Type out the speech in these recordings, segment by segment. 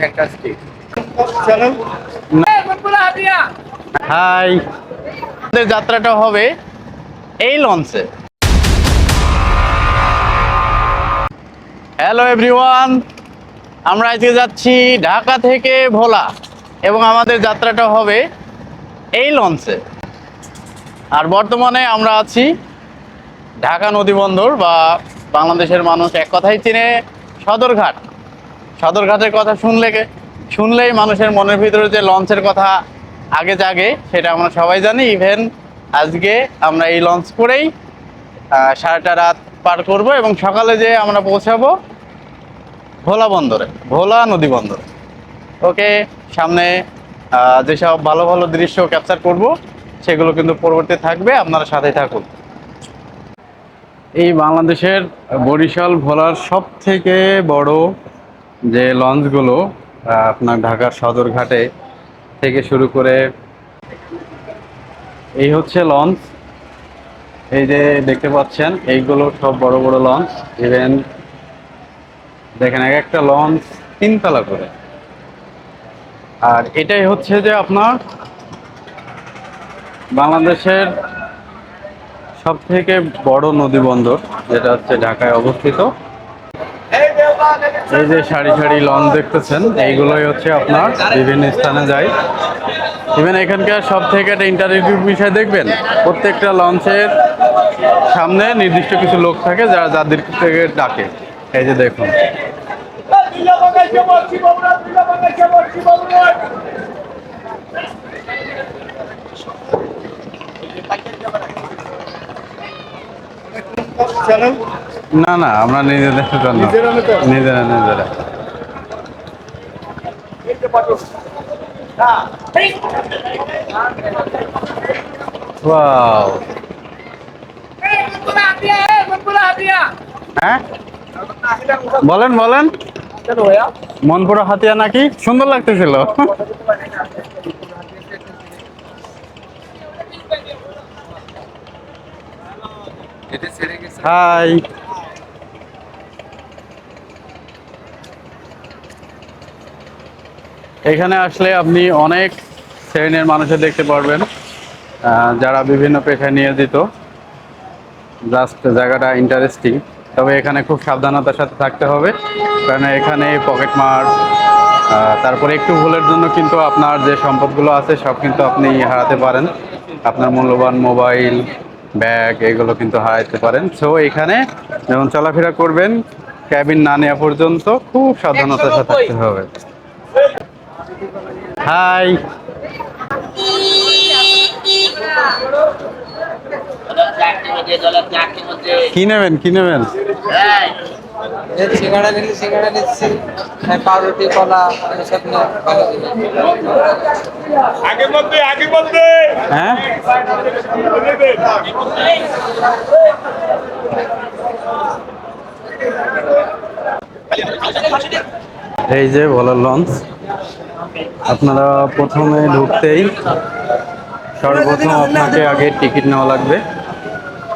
Fantastic high আমাদের যাত্রাটা হবে এই লঞ্চে। হ্যালো এভরিওয়ান আমরা আজকে যাচ্ছি ঢাকা থেকে ভোলা এবং আমাদের যাত্রাটা হবে এই লঞ্চে। আর বর্তমানে আমরা আছি ঢাকা নদী বন্দর বা বাংলাদেশের মানুষ এক কথাই চিনে সদরঘাট। সদরঘাটের কথা শুনলে শুনলেই মানুষের মনের ভিতরে যে লঞ্চের কথা আগে জাগে, সেটা আমরা সবাই জানি। ইভেন আজকে আমরা এই লঞ্চ করেই সারাটা রাত পার করব এবং সকালে যে আমরা পৌঁছাবো ভোলা বন্দরে, ভোলা নদী বন্দরে। ওকে, সামনে যেসব ভালো ভালো দৃশ্য ক্যাপচার করব, সেগুলো কিন্তু পরবর্তী থাকবে, আপনারা সাথে থাকুন। এই বাংলাদেশের বরিশাল, ভোলার সব থেকে বড় যে লঞ্চগুলো আপনার ঢাকার সদরঘাটে থেকে শুরু করে এই হচ্ছে লঞ্চ। এই যে দেখতে পাচ্ছেন, এইগুলো সব বড় বড় লঞ্চ। ইভেন দেখেন, এক একটা লঞ্চ তিনতলা করে। আর এটাই হচ্ছে যে আপনার বাংলাদেশের সব থেকে বড় নদী বন্দর যেটা হচ্ছে ঢাকায় অবস্থিত। এই যে সারি সারি লঞ্চ দেখতেছেন, এইগুলোই হচ্ছে আপনার বিভিন্ন স্থানে যায়। ইভেন এখানকার সব থেকে একটা ইন্টারেক্টিভ বিষয় দেখবেন, প্রত্যেকটা লঞ্চের সামনে নির্দিষ্ট কিছু লোক থাকে যারা যাদের থেকে ডাকে। এই যে দেখুন। না না আমরা নিজেদের জন্য নিজেরা নিজেরা হ্যাঁ? বলেন বলেন। মনপুরা হাতিয়া নাকি? সুন্দর লাগতেছিল। হাই। এখানে আসলে আপনি অনেক শ্রেণির মানুষের দেখতে পারবেন যারা বিভিন্ন পেশায় নিয়োজিত। জাস্ট জায়গাটা ইন্টারেস্টিং তবে এখানে খুব সাবধানতার সাথে থাকতে হবে, কারণ এখানে পকেট মার তারপরে একটু ভুলের জন্য কিন্তু আপনার যে সম্পদগুলো আছে, সব কিন্তু আপনি হারাতে পারেন। আপনার মূল্যবান মোবাইল ব্যাগ এগুলো কিন্তু হারাইতে পারেন। সো এখানে যেমন চলাফেরা করবেন ক্যাবিন না নেওয়া পর্যন্ত খুব সাবধানতার সাথে থাকতে হবে। হাই কি নেবেন কি নেবেন? সিঙ্গাড়া নিলে সিঙ্গাড়া নিচ্ছি এই পাউরুটি কলা এসব নিয়ে ভালো। আগে মধ্যে আগে মধ্যে হ্যাঁ? এই যে ভোলার লঞ্চ আপনারা প্রথমে ঢুকতেই সর্বপ্রথম আপনাকে আগে টিকিট নেওয়া লাগবে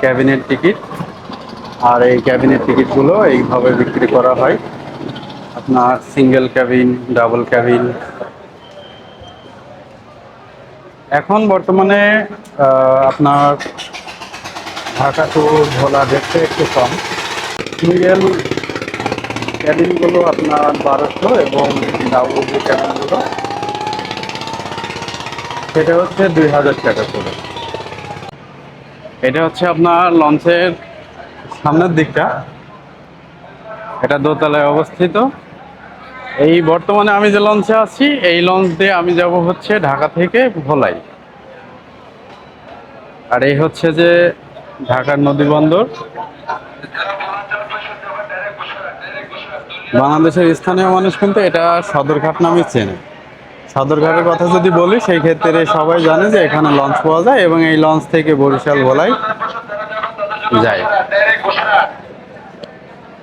ক্যাবিনেট টিকিট। আর এই ক্যাবিনেট টিকিটগুলো এইভাবে বিক্রি করা হয়। আপনার সিঙ্গেল ক্যাবিন ডাবল ক্যাবিন এখন বর্তমানে আপনার ঢাকা টু ভোলা দেখতে একটু কম। সিঙ্গেল ক্যাবিনগুলো আপনার বারোশো এবং ডাবল যে ক্যাবিনগুলো সেটা হচ্ছে দুই হাজার টাকা করে। এটা হচ্ছে আপনার লঞ্চের সামনের দিকটা। এটা দোতলায় অবস্থিত। এই বর্তমানে আমি যে লঞ্চে আছি, এই লঞ্চ দিয়ে আমি যাব হচ্ছে ঢাকা থেকে ভোলাই আর এই হচ্ছে যে ঢাকার নদী বন্দর। বাংলাদেশের স্থানীয় মানুষ কিন্তু এটা সদরঘাট নামে চেনে। সদরঘাটের কথা যদি বলি, সেই ক্ষেত্রে সবাই জানে যে এখানে লঞ্চ পাওয়া যায় এবং এই লঞ্চ থেকে বরিশাল ভোলাই যায়।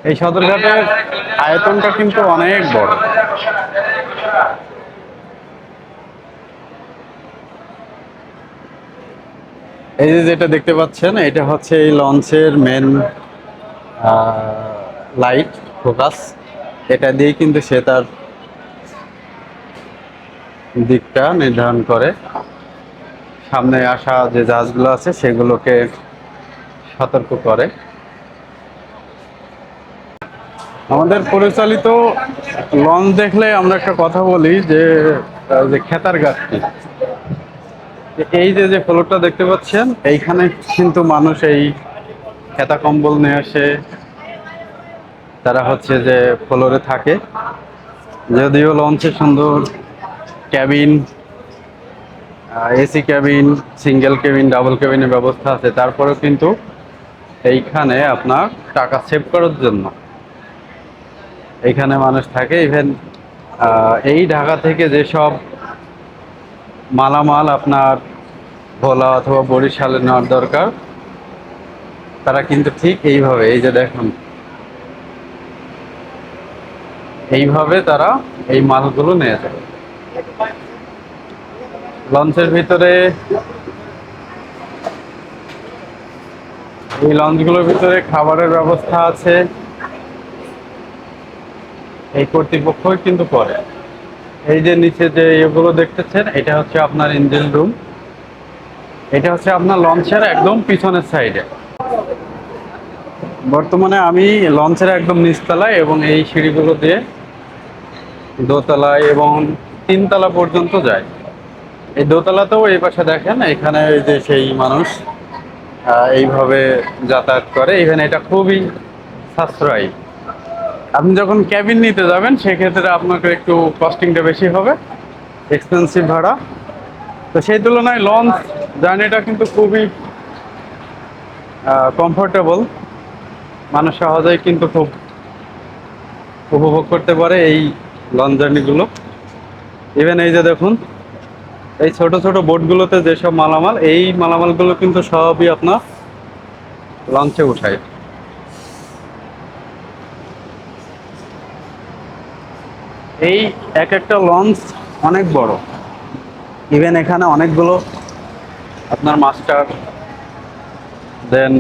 এই সদরঘাটের আয়তনটা কিন্তু অনেক বড়। এই যে যেটা দেখতে পাচ্ছেন, এটা হচ্ছে এই লঞ্চের মেন লাইট ফোকাস এটা দিয়ে কিন্তু সে তার দিকটা নির্ধারণ করে। সামনে আসা যে জাহাজগুলো আছে, সেগুলোকে সতর্ক করে। আমাদের পরিচালিত লঞ্চ দেখলে আমরা একটা কথা বলি যে যে খেতার গাছটি। এই যে যে ফ্লোরটা দেখতে পাচ্ছেন, এইখানে কিন্তু মানুষ এই খেতা কম্বল নিয়ে আসে। তারা হচ্ছে যে ফ্লোরে থাকে। যদিও লঞ্চে সুন্দর cabin AC cabin, single cabin double কেবিনের ব্যবস্থা আছে। তারপরেও কিন্তু এইখানে আপনার টাকা সেভ করার জন্য এইখানে মানুষ থাকে। ইভেন এই ঢাকা থেকে যেসব মালামাল আপনার ভোলা অথবা বরিশালে নেওয়ার দরকার, তারা কিন্তু ঠিক এইভাবে, এই যে দেখুন, এইভাবে তারা এই মালগুলো নিয়ে যায়। লঞ্চের ভিতরে, এই লঞ্চগুলোর ভিতরে খাবারের ব্যবস্থা আছে। এই কর্তৃপক্ষই কিন্তু করে। এই যে নিচে যে ইয়েগুলো দেখতেছেন, এটা হচ্ছে আপনার ইঞ্জিন রুম এটা হচ্ছে আপনার লঞ্চের একদম পিছনের সাইডে বর্তমানে আমি লঞ্চের একদম নিচতলায় এবং এই সিঁড়িগুলো দিয়ে দোতলায় এবং তিনতলা পর্যন্ত যায়। এই দোতলাতেও এই পাশে দেখেন, এখানে ওই যে সেই মানুষ এইভাবে যাতায়াত করে। এখানে এটা খুবই সাশ্রয়ী। আপনি যখন ক্যাবিন নিতে যাবেন, সেক্ষেত্রে আপনাকে একটু কস্টিংটা বেশি হবে এক্সপেন্সিভ ভাড়া। তো সেই তুলনায় লঞ্চ জার্নিটা কিন্তু খুবই কমফোর্টেবল মানুষ সহজেই কিন্তু খুব উপভোগ করতে পারে এই লঞ্চ জার্নিগুলো ইভেন এই যে দেখুন, এই ছোট ছোট বোটগুলোতে যেসব মালামাল, এই মালামালগুলো কিন্তু সবই আপনার লঞ্চে উঠায়। এই এক একটা লঞ্চ অনেক বড়। ইভেন এখানে অনেকগুলো আপনার মাস্টার দেন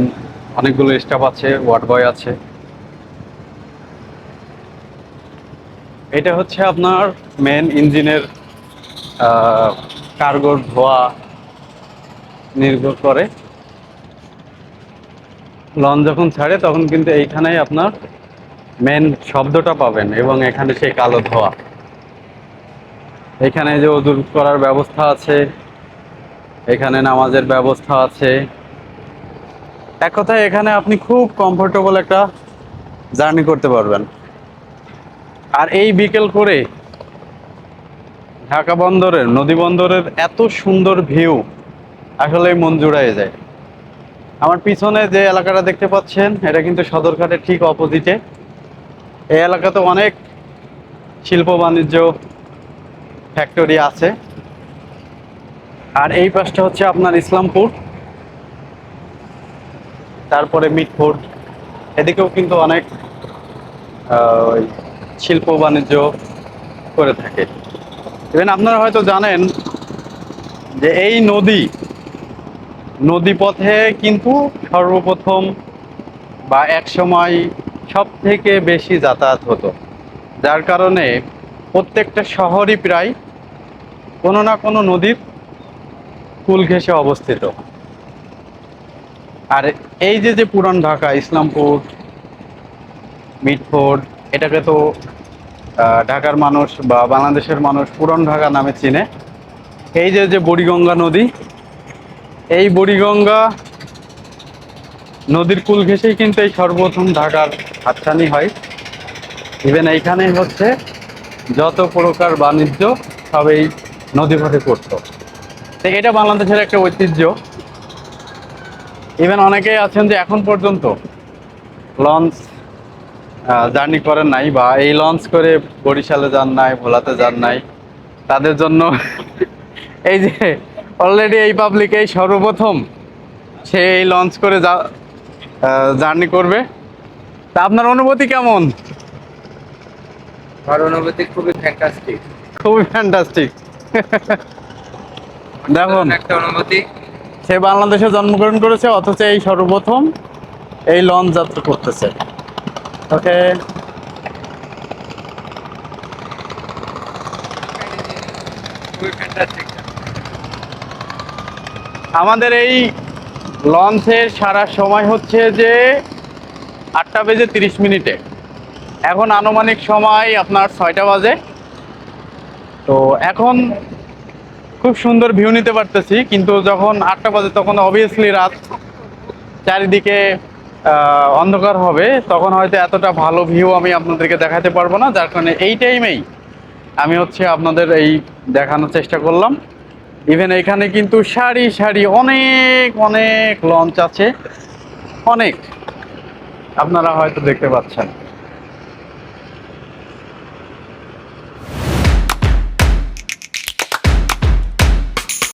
অনেকগুলো স্টাফ আছে, ওয়ার্ড বয় আছে। এটা হচ্ছে আপনার মেন ইঞ্জিনের কার্গোর ধোয়া নির্ভর করে। লঞ্চ যখন ছাড়ে তখন কিন্তু এইখানেই আপনার মেন শব্দটা পাবেন এবং এখানে সেই কালো ধোয়া। এখানে যে ওদুর করার ব্যবস্থা আছে, এখানে নামাজের ব্যবস্থা আছে। এক কথায় এখানে আপনি খুব কমফোর্টেবল একটা জার্নি করতে পারবেন। আর এই বিকেল করে ঢাকা বন্দরের, নদী বন্দরের এত সুন্দর ভিউ আসলে মন জুড়ায় যায়। আমার পিছনে যে এলাকাটা দেখতে পাচ্ছেন, এটা কিন্তু সদরঘাটের ঠিক অপোজিটে এই এলাকাতে অনেক শিল্প বাণিজ্য ফ্যাক্টরি আছে। আর এই পাশটা হচ্ছে আপনার ইসলামপুর। তারপরে মিটফোর্ড এদিকেও কিন্তু অনেক শিল্প বাণিজ্য করে থাকে। ইভেন আপনারা হয়তো জানেন যে এই নদী নদী পথে কিন্তু সর্বপ্রথম বা এক সময় সব থেকে বেশি যাতায়াত হতো। যার কারণে প্রত্যেকটা শহরই প্রায় কোনো না কোনো নদীর কুল ঘেঁষে অবস্থিত। আর এই যে যে পুরান ঢাকা, ইসলামপুর মিটফোর্ড এটাকে তো ঢাকার মানুষ বা বাংলাদেশের মানুষ পুরান ঢাকা নামে চিনে। এই যে যে বুড়িগঙ্গা নদী, এই বুড়িগঙ্গা নদীর কুল ঘেঁষেই কিন্তু এই সর্বপ্রথম ঢাকার হাতছানি হয়। ইভেন এইখানেই হচ্ছে যত প্রকার বাণিজ্য সব এই নদী পথে করতো। তো এটা বাংলাদেশের একটা ঐতিহ্য। ইভেন অনেকেই আছেন যে এখন পর্যন্ত লঞ্চ জার্নি করেন নাই বা এই লঞ্চ করে বরিশালে যান নাই, ভোলাতে যান নাই, তাদের জন্য এই যে অলরেডি এই পাবলিক এই সর্বপ্রথম সে এই লঞ্চ করে যা জার্নি করবে। তা আপনার অনুভূতি কেমন? আমার অনুভূতি খুবই ফ্যান্টাস্টিক খুবই ফ্যান্টাস্টিক দেখুন। একটা অনুভূতি। সে বাংলাদেশে জন্মগ্রহণ করেছে অথচ এই সর্বপ্রথম এই লঞ্চ যাত্রা করতেছে। ওকে। আমাদের এই লঞ্চের সারা সময় হচ্ছে যে আটটা বেজে তিরিশ মিনিটে। এখন আনুমানিক সময় আপনার ছয়টা বাজে। তো এখন খুব সুন্দর ভিউ নিতে পারতেছি, কিন্তু যখন আটটা বাজে তখন অবভিয়াসলি রাত চারিদিকে অন্ধকার হবে। তখন হয়তো এতটা ভালো ভিউ আমি আপনাদেরকে দেখাতে পারব না। যার কারণে এই টাইমেই আমি হচ্ছে আপনাদের এই দেখানোর চেষ্টা করলাম। ইভেন এখানে কিন্তু সারি সারি অনেক অনেক লঞ্চ আছে। অনেক। আপনারা হয়তো দেখতে পাচ্ছেন।